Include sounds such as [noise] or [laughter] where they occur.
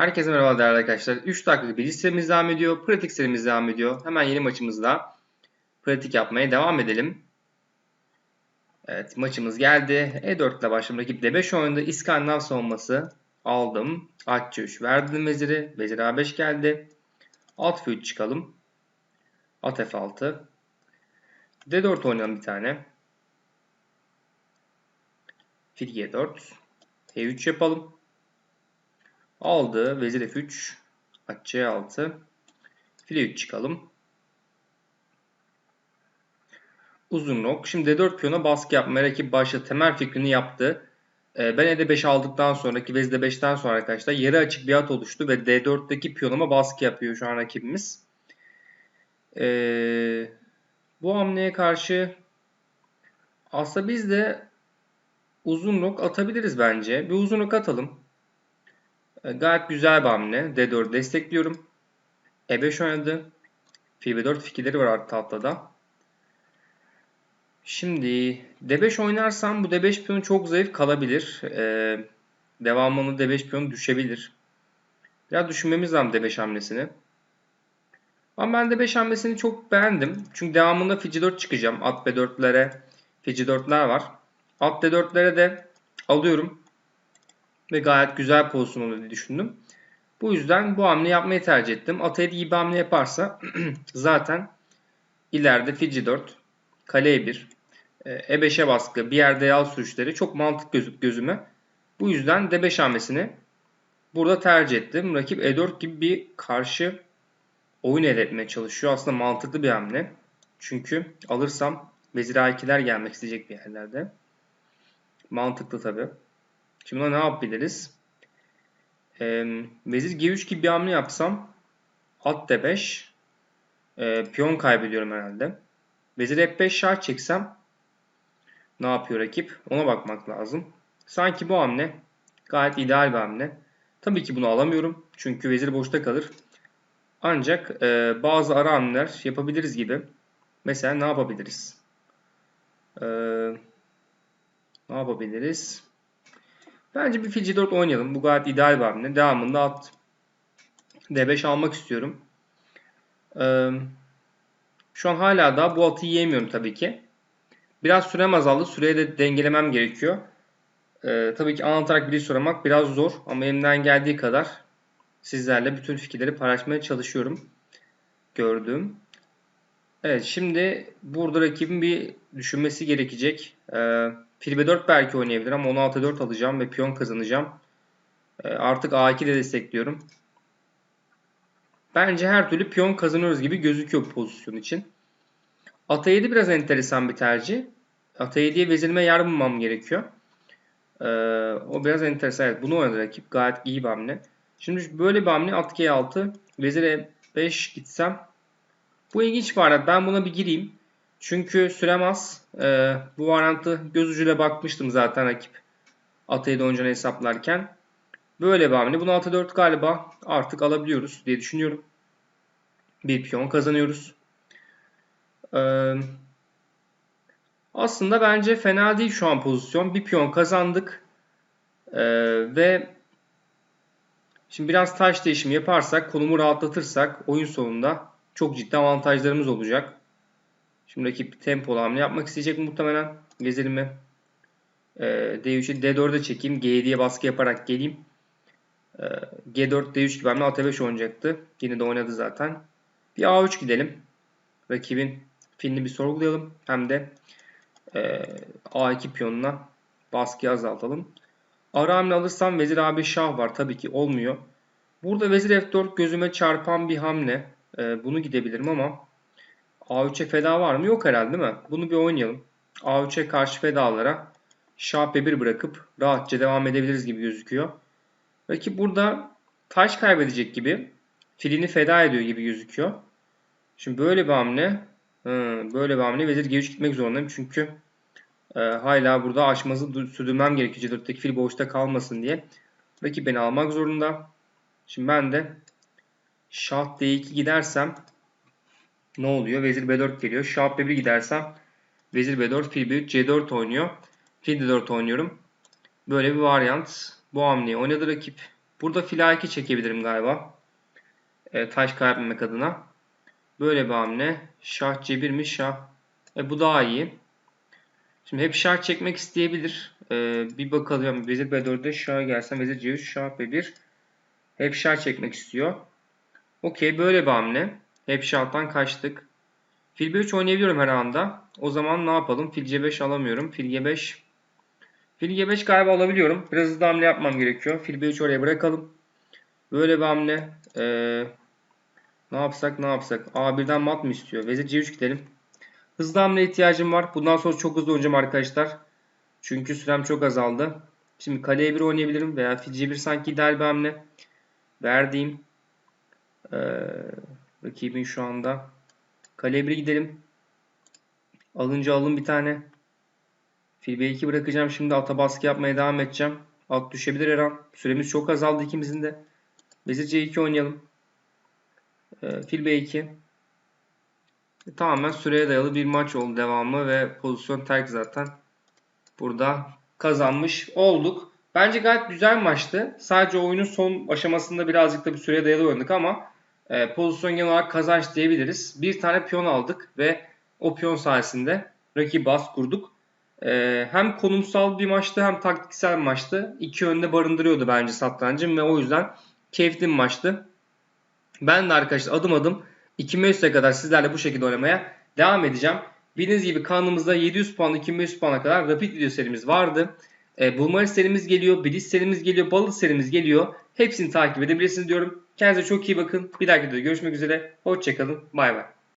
Herkese merhaba değerli arkadaşlar. 3 dakikalık bir listemiz devam ediyor. Pratik serimiz devam ediyor. Hemen yeni maçımızda pratik yapmaya devam edelim. Evet maçımız geldi. E4 ile başladım. Rakip D5 oyunda İskandinav savunması aldım. At C3 verdim veziri. Vezir A5 geldi. Alt F3 çıkalım. At F6. D4 oynayalım bir tane. Fil G4. E3 yapalım. Aldı. Vezir F3. At C6. File 3 çıkalım. Uzun rok. Şimdi D4 piyona baskı yapmaya rakip başta temel fikrini yaptı. Ee, ben E5 aldıktan sonraki Vezir D5'ten sonra arkadaşlar yarı açık bir at oluştu ve D4'teki piyonuma baskı yapıyor şu an rakibimiz. Ee, bu hamleye karşı aslında biz de uzun rok atabiliriz bence. Bir uzun rok atalım. E, gayet güzel bir hamle. D4 destekliyorum. E5 oynadı. Fil B4 fikirleri var artı tahtada. Şimdi D5 oynarsam bu D5 piyonu çok zayıf kalabilir. Ee, devamında D5 piyonu düşebilir. Biraz düşünmemiz lazım D5 hamlesini. Ama ben D5 hamlesini çok beğendim. Çünkü devamında Fil C4 çıkacağım. At B4'lere Fil C4'ler var. At D4'lere de alıyorum ve gayet güzel pozisyon olur diye düşündüm. Bu yüzden bu hamle yapmayı tercih ettim. At iyi bir hamle yaparsa [clears throat] zaten ileride fil c4, kale e1, e5'e baskı, bir yerde yal sürüşleri çok mantık gözük gözüme. Bu yüzden d5 hamlesini burada tercih ettim. Rakip e4 gibi bir karşı oyun elde etmeye çalışıyor. Aslında mantıklı bir hamle. Çünkü alırsam vezir a2'ler gelmek isteyecek bir yerlerde. Mantıklı tabii. Şimdi buna ne yapabiliriz? Ee, vezir G3 gibi bir hamle yapsam at D5 e, piyon kaybediyorum herhalde. Vezir F5 şah çeksem ne yapıyor rakip? Ona bakmak lazım. Sanki bu hamle gayet ideal bir hamle. Tabii ki bunu alamıyorum. Çünkü vezir boşta kalır. Ancak e, bazı ara hamleler yapabiliriz gibi. Mesela ne yapabiliriz? Ee, ne yapabiliriz? Bence bir fil c4 oynayalım. Bu gayet ideal bir hamle. Devamında at d5 almak istiyorum. Şu an hala daha bu atı yiyemiyorum tabii ki. Biraz sürem azaldı. Süreyi de dengelemem gerekiyor. Tabii ki anlatarak biri sormak biraz zor. Ama elimden geldiği kadar sizlerle bütün fikirleri paylaşmaya çalışıyorum. Gördüğüm. Evet şimdi burada rakibin bir düşünmesi gerekecek. Ee, Fil B4 belki oynayabilir ama 16 4 alacağım ve piyon kazanacağım. Ee, artık A2 de destekliyorum. Bence her türlü piyon kazanıyoruz gibi gözüküyor pozisyon için. Ata 7 biraz enteresan bir tercih. Ata 7'ye vezirime yer bulmam gerekiyor. Ee, o biraz enteresan. Evet, bunu oynadı rakip. Gayet iyi bir hamle. Şimdi böyle bir hamle at G6. Vezir E5 gitsem. Bu ilginç bir hareket. Ben buna bir gireyim. Çünkü sürem az. Ee, bu varyantı göz ucuyla bakmıştım zaten rakip. Atayı da hesaplarken. Böyle bir hamle. Bunu ata 4 galiba artık alabiliyoruz diye düşünüyorum. Bir piyon kazanıyoruz. Ee, aslında bence fena değil şu an pozisyon. Bir piyon kazandık. Ee, ve şimdi biraz taş değişimi yaparsak, konumu rahatlatırsak oyun sonunda çok ciddi avantajlarımız olacak. Şimdi rakip tempolu hamle yapmak isteyecek muhtemelen. Vezirimi e, D3'e D4'e çekeyim. G7'ye baskı yaparak geleyim. E, G4 D3 gibi hamle AT5 oynayacaktı. Yine de oynadı zaten. Bir A3 gidelim. Rakibin filini bir sorgulayalım. Hem de e, A2 piyonuna baskıyı azaltalım. Ara hamle alırsam vezir A5 şah var. Tabii ki olmuyor. Burada vezir F4 gözüme çarpan bir hamle. E, bunu gidebilirim ama A3'e feda var mı? Yok herhalde değil mi? Bunu bir oynayalım. A3'e karşı fedalara Şah B1 bırakıp rahatça devam edebiliriz gibi gözüküyor. Rakip burada taş kaybedecek gibi filini feda ediyor gibi gözüküyor. Şimdi böyle bir hamle böyle bir hamle vezir G3 gitmek zorundayım. Çünkü e, hala burada açması sürdürmem gerekiyor. C4'teki fil boşta kalmasın diye. Rakip beni almak zorunda. Şimdi ben de Şah D2 gidersem ne oluyor? Vezir B4 geliyor. Şah B1 gidersem Vezir B4, fil B3, C4 oynuyor. Fil D4 oynuyorum. Böyle bir varyant. Bu hamleyi oynadı rakip. Burada fil A2 çekebilirim galiba. E, taş kaybetmemek adına. Böyle bir hamle. Şah C1 mi? Şah. E, bu daha iyi. Şimdi hep şah çekmek isteyebilir. E, bir bakalım. Vezir B4'de şah gelsem. Vezir C3, şah B1. Hep şah çekmek istiyor. Okey böyle bir hamle. Hep şahtan kaçtık. Fil B3 oynayabiliyorum her anda. O zaman ne yapalım? Fil C5 alamıyorum. Fil G5. Fil G5 galiba alabiliyorum. Biraz hızlı hamle yapmam gerekiyor. Fil B3 oraya bırakalım. Böyle bir hamle. Ee, ne yapsak ne yapsak. Aa birden mat mı istiyor? Vezir C3 gidelim. Hızlı hamle ihtiyacım var. Bundan sonra çok hızlı oynayacağım arkadaşlar. Çünkü sürem çok azaldı. Şimdi kaleye 1 oynayabilirim veya fil C1 sanki ideal bir hamle. Verdiğim ee, rakibin şu anda. Kaleye 1 gidelim. Alınca alın bir tane. Fil B2 bırakacağım. Şimdi ata baskı yapmaya devam edeceğim. At düşebilir her an. Süremiz çok azaldı ikimizin de. Vezir C2 oynayalım. Ee, fil B2. E, tamamen süreye dayalı bir maç oldu devamı ve pozisyon terk zaten. Burada kazanmış olduk. Bence gayet güzel maçtı. Sadece oyunun son aşamasında birazcık da bir süreye dayalı oynadık ama e, pozisyon genel olarak kazanç diyebiliriz. Bir tane piyon aldık ve o piyon sayesinde rakip bas kurduk. E, hem konumsal bir maçtı hem taktiksel bir maçtı. İki yönde barındırıyordu bence satrancım ve o yüzden keyifli bir maçtı. Ben de arkadaşlar adım adım 2500'e kadar sizlerle bu şekilde oynamaya devam edeceğim. Bildiğiniz gibi kanalımızda 700 puan 2500 puana kadar rapid video serimiz vardı. E, Bulmaris serimiz geliyor, Bilis serimiz geliyor, Balık serimiz geliyor. Hepsini takip edebilirsiniz diyorum. Kendinize çok iyi bakın. Bir dahaki videoda görüşmek üzere. Hoşçakalın. Bay bay.